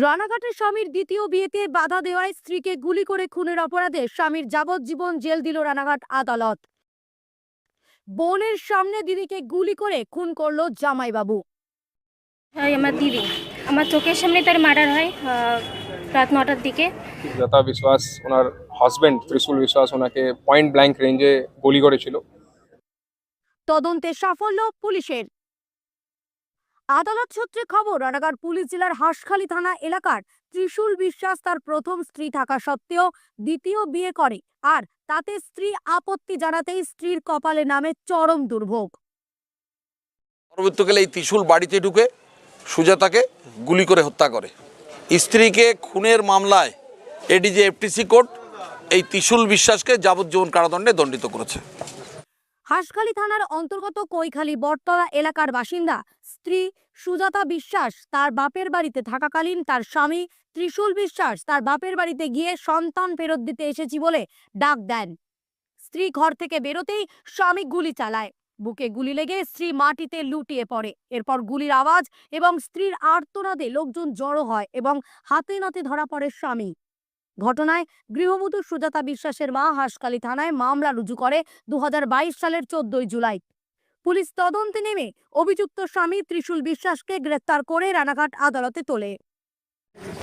রানাঘাটের স্বামীর দ্বিতীয় বিয়েতে বাধা দেওয়ায় স্ত্রীকে গুলি করে খুনের অপরাধে স্বামীর যাবজ্জীবন জেল দিল রানাঘাট আদালত। বোনের সামনে দিদিকে গুলি করে খুন করল জামাইবাবু। হয় আমার দিদি। আমার চোখের সামনে তার মার্ডার হয় আহ, রাত নটার দিকে। লতা বিশ্বাস ওনার হাজবেন্ড ত্রিশুল বিশ্বাস ওনাকে পয়েন্ট ব্ল্যাঙ্ক রেঞ্জে গুলি করেছিল। তদন্তে সাফল্য পুলিশের। আদালত সূত্রে খবর রানাঘাট পুলিশ জেলার হাঁসখালী থানা এলাকার ত্রিশূল বিশ্বাস তার প্রথম স্ত্রী থাকা সত্ত্বেও দ্বিতীয় বিয়ে করে আর তাতে স্ত্রী আপত্তি জানাতেই স্ত্রীর কপালে নামে চরম দুর্ভোগ। পরবর্তীকালে এই ত্রিশুল বাড়িতে ঢুকে সুজাতাকে গুলি করে হত্যা করে। স্ত্রীকে খুনের মামলায় এডিজে এফটিসি কোর্ট এই ত্রিশুল বিশ্বাসকে যাবজ্জীবন কারাদণ্ডে দণ্ডিত করেছে। হাঁসখালী থানার অন্তর্গত কৈখালী বটতলা এলাকার বাসিন্দা স্ত্রী সুজাতা বিশ্বাস তার বাপের বাড়িতে থাকাকালীন তার স্বামী ত্রিশূল বিশ্বাস তার বাপের বাড়িতে গিয়ে সন্তান ফেরত দিতে এসেছি বলে ডাক দেন। স্ত্রী ঘর থেকে বেরোতেই স্বামী গুলি চালায়। বুকে গুলি লেগে স্ত্রী মাটিতে লুটিয়ে পড়ে। এরপর গুলির আওয়াজ এবং স্ত্রীর আর্তনাদে লোকজন জড়ো হয় এবং হাতে নাতে ধরা পড়ে স্বামী। ঘটনায় গৃহবধূ সুজাতা বিশ্বাসের মা হাঁসখালী থানায় মামলা রুজু করে দুহাজার বাইশ সালের চোদ্দই জুলাই। পুলিশ তদন্তে নেমে অভিযুক্ত স্বামী ত্রিশুল বিশ্বাসকে গ্রেফতার করে রানাঘাট আদালতে তোলে।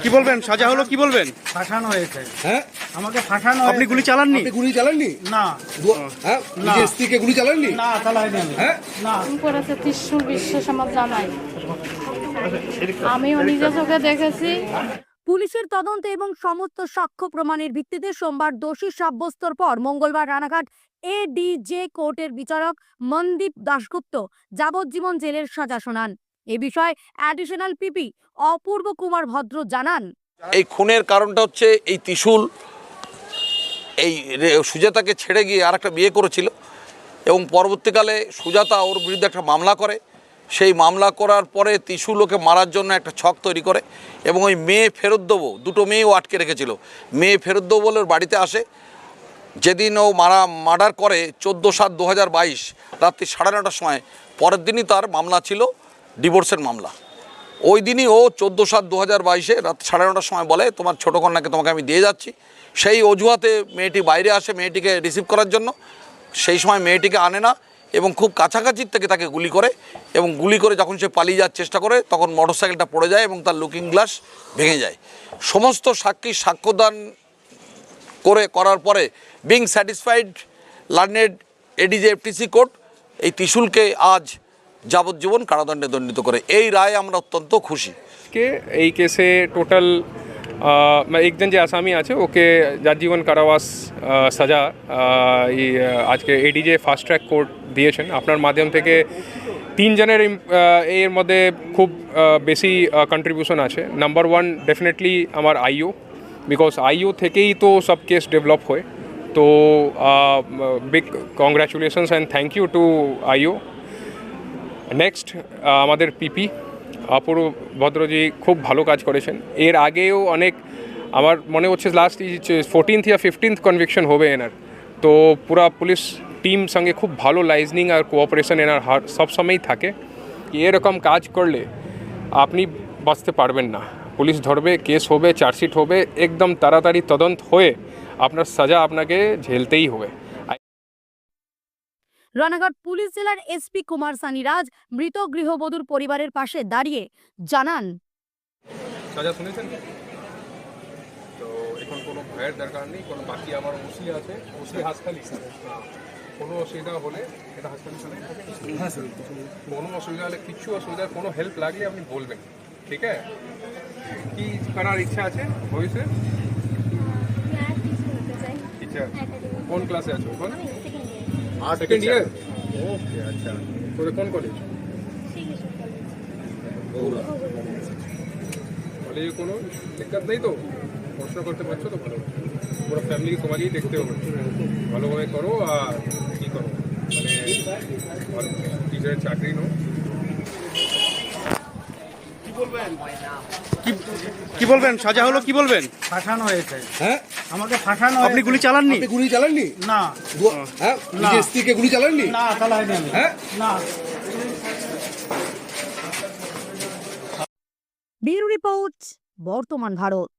কি বলবেন? সাজা হলো কি বলবেন? ফাঁসানো হয়েছে। হ্যাঁ? আমাকে ফাঁসানো আপনি গুলি চালাননি? আপনি গুলি চালাননি? না। হ্যাঁ? নিজের স্ত্রীকে গুলি চালাননি? না চালাইনি আমি। হ্যাঁ? না। করেছে ত্রিশুল বিশ্বাস আমার জামাই। আমিও নিজে চোখে দেখেছি। পুলিশের তদন্তে এবং সমস্ত সাক্ষ্য প্রমাণের ভিত্তিতে সোমবার দোষী সাব্যস্তর পর মঙ্গলবার রানাঘাট এডিজে কোর্টের বিচারক মনদীপ দাশগুপ্ত যাবজ্জীবন জেলের সাজা শোনান। এ বিষয়ে অ্যাডিশনাল পিপি অপূর্ব কুমার ভদ্র জানান। এই খুনের কারণটা হচ্ছে এই ত্রিশুল, এই সুজাতাকে ছেড়ে গিয়ে আর একটা বিয়ে করেছিল এবং পরবর্তীকালে সুজাতা ওর বিরুদ্ধে একটা মামলা করে। সেই মামলা করার পরে ত্রিশুল ওকে মারার জন্য একটা ছক তৈরি করে এবং ওই মেয়ে ফেরত দেবো, দুটো মেয়েও আটকে রেখেছিল। মেয়ে ফেরত দেবো বলে বাড়িতে আসে। যেদিন ও মারা, মার্ডার করে চোদ্দ সাত দু হাজার বাইশ, রাত্রি সাড়ে নটার সময়, পরের দিনই তার মামলা ছিল, ডিভোর্সের মামলা। ওই দিনই ও চোদ্দ সাত দু হাজার বাইশে রাত সাড়ে নটার সময় বলে, তোমার ছোটো কন্যাকে তোমাকে আমি দিয়ে যাচ্ছি। সেই অজুহাতে মেয়েটি বাইরে আসে, মেয়েটিকে রিসিভ করার জন্য। সেই সময় মেয়েটিকে আনে না এবং খুব কাছাকাছি থেকে তাকে গুলি করে এবং গুলি করে যখন সে পালিয়ে যাওয়ার চেষ্টা করে, তখন মোটরসাইকেলটা পড়ে যায় এবং তার লুকিং গ্লাস ভেঙে যায়। সমস্ত সাক্ষী সাক্ষ্যদান করে, করার পরে being satisfied learned ADJ FTC court এই ত্রিশুলকে আজ যাবজ্জীবন কারাদণ্ডে দণ্ডিত করে। এই রায় আমরা অত্যন্ত খুশি। এই কেসে টোটাল একজন যে আসামি আছে, ওকে যাজ্জীবন কারাবাস সাজা আজকে এডিজে ফাস্ট ট্র্যাক কোর্ট দিয়েছেন, আপনার মাধ্যম থেকে তিনজনের এর মধ্যে খুব বেশি কন্ট্রিবিউশন আছে। নাম্বার ওয়ান ডেফিনেটলি আমার আইও বিকজ আইও থেকেই তো সব কেস ডেভেলপ হয়। তো big congratulations and thank you to IO next আমাদের পিপি অপূর্ব ভদ্রজি খুব ভালো কাজ করেছেন। এর আগেও অনেক, আমার মনে হচ্ছে লাস্ট ফোরটিন্থ ইয়া ফিফটিন্থ কনভিকশন হবে এনার। তো পুরা পুলিশ টিম সঙ্গে খুব ভালো লাইজনিং আর কোঅপারেশন এনার সবসময়ই থাকে। এরকম কাজ করলে আপনি বাঁচতে পারবেন না। পুলিশ ধরবে কেস হবে চার্জশিট হবে, একদম তাড়াতাড়ি তদন্ত হয়ে আপনার সাজা আপনাকে ঝেলতেই হবে। রানাঘাট পুলিশ জেলার এসপি কুমার সানি রাজ মৃত গৃহবধূর পরিবারের পাশে দাঁড়িয়ে জানান। সাজা শুনেছেন? তো এখন কোনো ভয়ের দরকার নেই কোনো বাকি আমার ওসি আছে ওসি হ্যাঁ কোনো অসুবিধা হলে এটা থানায় কোনো অসুবিধা হলে কিছু অসুবিধা কোনো হেল্প লাগলে আপনি বলবেন ঠিক আছে? কি করার ইচ্ছা আছে ভবিষ্যতে? ইচ্ছা কোন ক্লাসে আছো? এখন সেকেন্ড ইয়ার ওকে আচ্ছা। তোদের কোন কলেজ কলেজে কোনো দিক্কত নেই তো? পড়াশোনা করতে পারছ তো ভালো? পুরো ফ্যামিলিকে তোমাকেই দেখতে হবে। ভালোভাবে করো আর কী করো? মানে টিচারের চাকরি নো কি বলবেন? সাজা হলো কি বলবেন? ফাঁসানো হয়েছে। হ্যাঁ? আমাকে ফাঁসানো আপনি গুলি চালাননি? আপনি গুলি চালাননি? না। হ্যাঁ? নিজের স্ত্রীকে গুলি চালাননি? না চালাইনি হ্যাঁ? না। ব্যুরো রিপোর্ট বর্তমান ভারত।